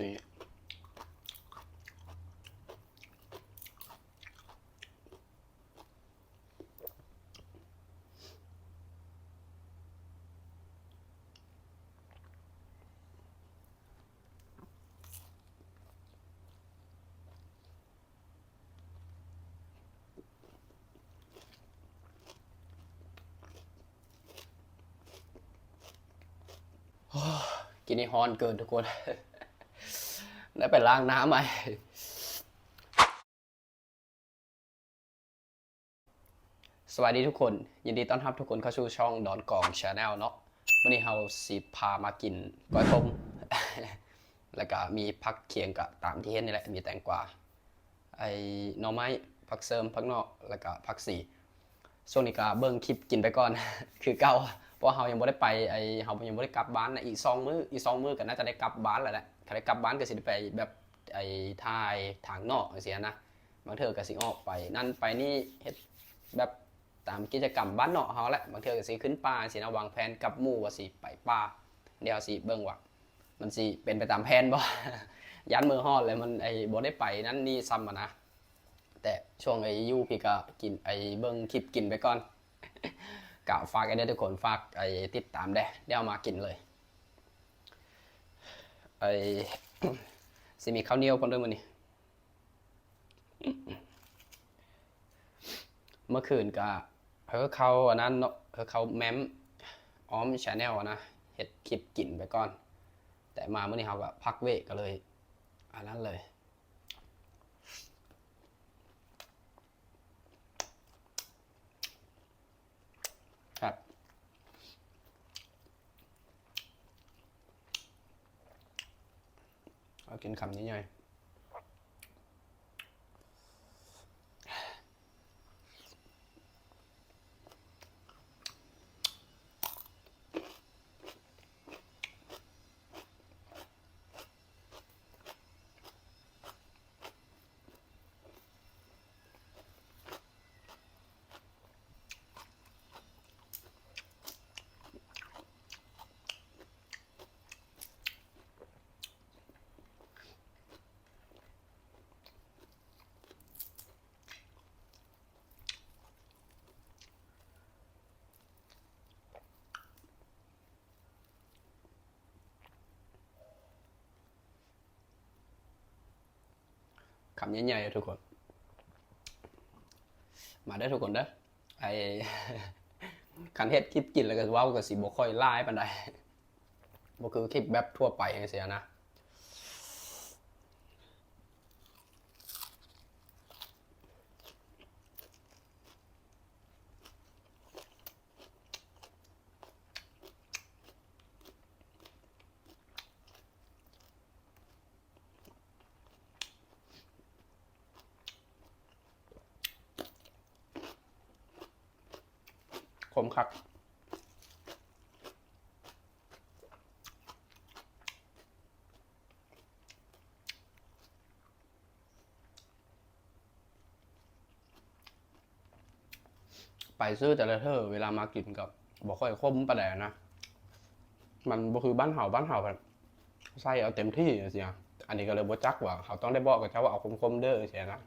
สีกินนี่ฮอนเกินทุกคน ได้ไปล้างน้ำไหมสวัสดีทุกคน ยินดีต้อนรับทุกคนเข้าสู่ช่องดอนกองชาแนลเนาะวันนี้เราสิพามากินก้อยต้มแล้วก็มีผักเคียงกับตามที่เห็นนี่แหละ มีแตงกวาไอ้หน่อไม้ผักเสริมผักนอกแล้วก็ผักสีช่วงนี้ก็เบิ่งคลิปกินไปก่อน คือเก่า เพราะเรายังไม่ได้ไปไอเรายังไม่ได้กลับบ้านนะอีกสองมื้ออีกสองมื้อก็น่าจะได้กลับบ้านแล้วแหละถ้าได้กลับบ้านก็สิได้ไปแบบไอ้ทายทางนอกจังซี่นะบางเทื่อก็สิออกไป นั่นไปนี่เฮ็ดแบบตามกิจกรรมบ้านนอกเขาแหละบางเทื่อก็สิขึ้นป่าสินะวางแผนกับหมู่ว่าสิไปป่าเดี๋ยวสิเบิ่งว่ามันสิเป็นไปตามแผนบ่ยันมือฮอดเลยมันไอ้บ่ได้ไปนั่นนี่ซ้ำอะนะแต่ช่วงไอ้อยูพี่ก็กินไอ้เบิ่งคลิปกินไปก่อน กะฝากไอ้เด้ทุกคนฝากไอ้ติดตามได้เดี๋ยวมากินเลยไอ้สิมีข้าวเหนียวพร้อมด้วยมื้อนี้เมื่อคืนก็เฮอเขาอันนั้นเนาะเฮอเขาแมมออมชาแนลนะเฮ็ดคลิปกินไปก่อน แต่มาเมื่อนี้เขาก็พักเวกก็เลยอันนั้นเลย เอากิน คำใหญ่ๆทุกคน มาได้ทุกคนเด้อไอคันเฮ็ดคลิปกินแล้วก็ว้าวก็สิบ่ค่อยไลายปานใดบ่คือคลิปแบบทั่วไปจังซี่นะ มคักไปซื้อแต่ละเธอเวลามากินกับบอกค่อยคมประแดนะ มันบ่คือบ้านเห่าบ้านเห่าแบบใส่เอาเต็มที่เสียอันนี้ก็เลยบ่จักว่าเขาต้องได้บอกกับเจ้าว่าเอาคมๆเด้อเสียนะ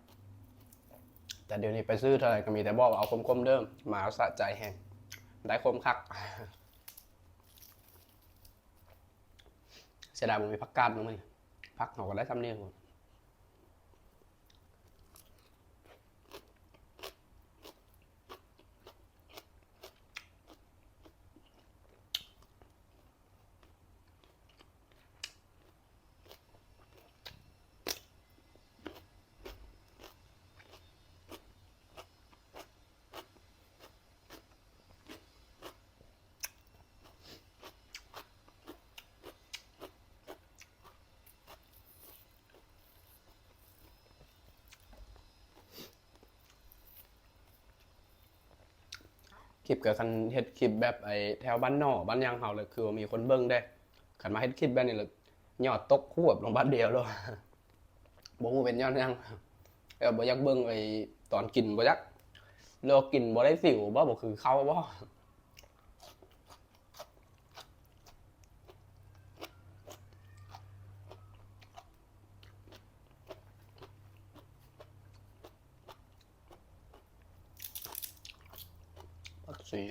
แต่เดี๋ยวนี้ไปซื้อเท่าไหร่ก็มีแต่บอกว่าเอาคมๆเด้อมาสะใจแฮง ได้คมคักเสียดายผมมีพักกาดมั้งไหมพักเขาก็ได้ซ้ำเนี่ยคุณ คลิปกับคันเฮ็ดคลิปแบบไอ้แถวบ้านนอกบ้านยางเฮาเลยคือมีคนเบิ่งได้คันมาเฮ็ดคลิปแบบนี้เลยยอดตกควบลงบ้านเดียวเลยบ่ฮู้เป็นยอดยังเออบ่อยากเบิ่งไอ้ตอนกินบ่อยากเลิกกินบ่ได้สิวบ่บ่คือเขาบ่ สี่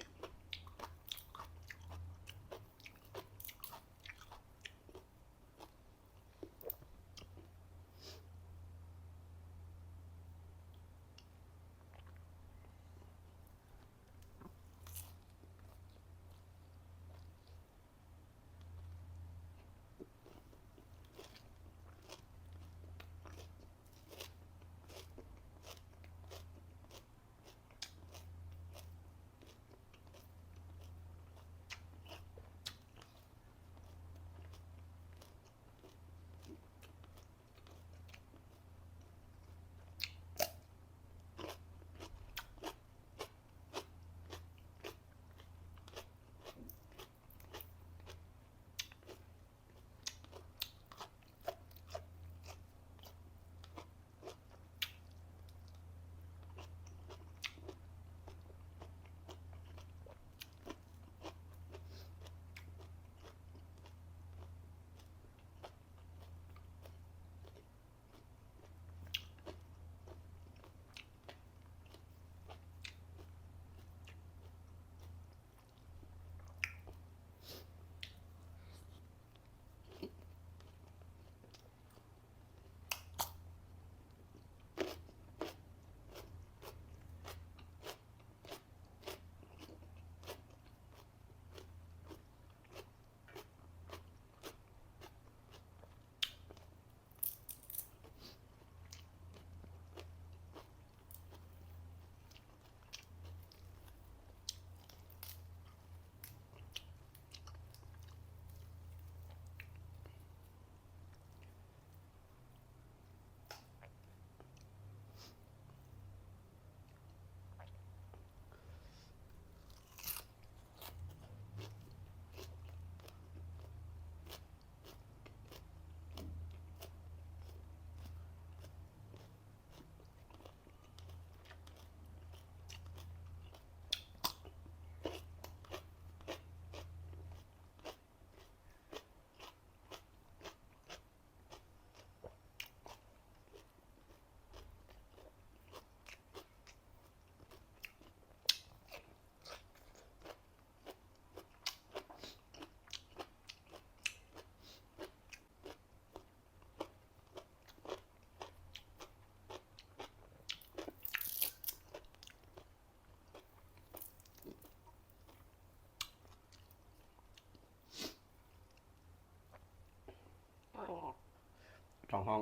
ห้อง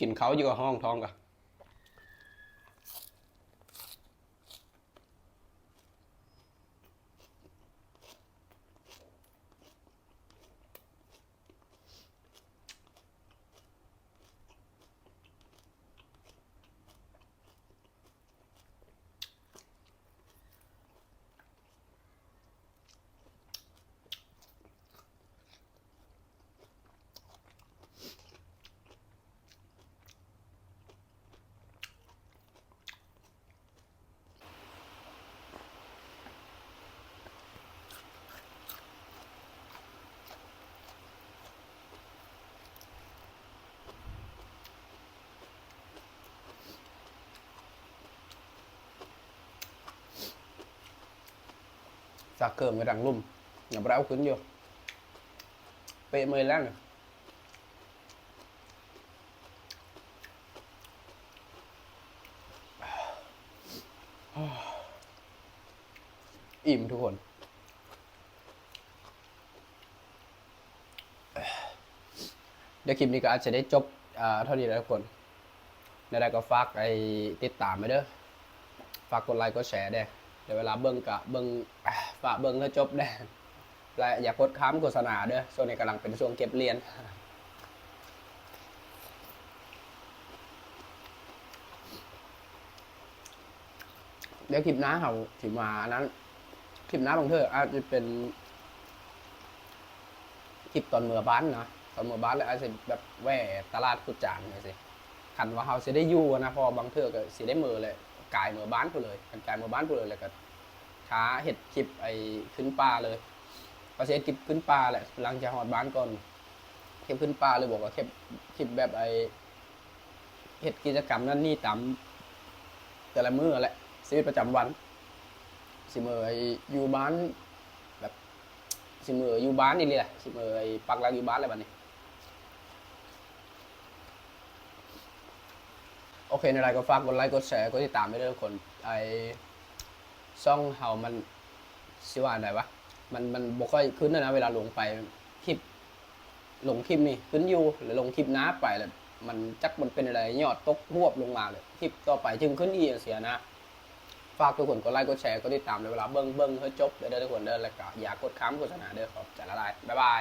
กินเขาอยู่กับห้องท้องกับ จากเกิมไปดังลุ่มอย่าไปเอาขึ้นอยู่เปะเมยแล้วเนี่ยอิ่มทุกคน เดี๋ยวคลิปนี้ก็อาจจะได้จบอ่าเท่านี้แล้วทุกคนได้ก็ฝากไอ้ติดตามไปเด้อ ฝากกดไลค์กดแชร์เด้อเดี๋ยวเวลาเบิ่งกะเบิ่ง ฝากเบิ่งแล้วจบเด้อและอย่ากดค้ำโฆษณาเด้อช่วงนี้กำลังเป็นช่วงเก็บเรียน เดี๋ยวคลิปน้าเขาถิมาอันนั้นคลิปน้าบางเธออาจจะเป็นคลิปตอนเมื่อบ้านนะตอนเมื่อบ้านแล้วอาจจะแบบแหวตลาดกุดจานเลยสิคันว่าเขาจะได้อยู่นะพอบางเธอก็สิได้มือเลยกายเมื่อบ้านกูเลยกันกายเมื่อบ้านกูเลยแล้วก็ ช้าเห็ดคลิปไอ้ขึ้นป่าเลยก็เสียคลิปขึ้นป่าแหละหลังจากหอดบ้านก่อนคลิปขึ้นป่าเลยบอกว่าคลิปคลิปแบบไอ้เห็ดกิจกรรมนั่นนี่ตามแต่ละมือแหละชีวิตประจำวันสิเมอไอ้อยู่บ้านแบบสิเมออยู่บ้านนี่เลยแหละสิเมอไอ้ปักหลักอยู่บ้านอะไรแบบนี้โอเคในไรก็ฝากกดไลค์กดแชร์กดติดตามไปด้วยทุกคนไอ ช่องเฮามันสิว่าอะไรวะ มันมันบ่ค่อยขึ้นนะนะเวลาลงไปคลิปลงคลิปนี่ขึ้นอยู่หรือลงคลิปน้าไปแล้วมันจักมันเป็นอะไรยอดตกรวบลงมาเลยคลิปต่อไปจึงขึ้นอีกเสียนะฝากทุกคนกดไลค์กดแชร์กดติดตามในเวลาเบิ้งเบิ้งให้จบเด้อเด้อทุกคนเด้อแล้วก็อย่ากดค้ำโฆษณาเด้อขอบใจละลายบ๊ายบาย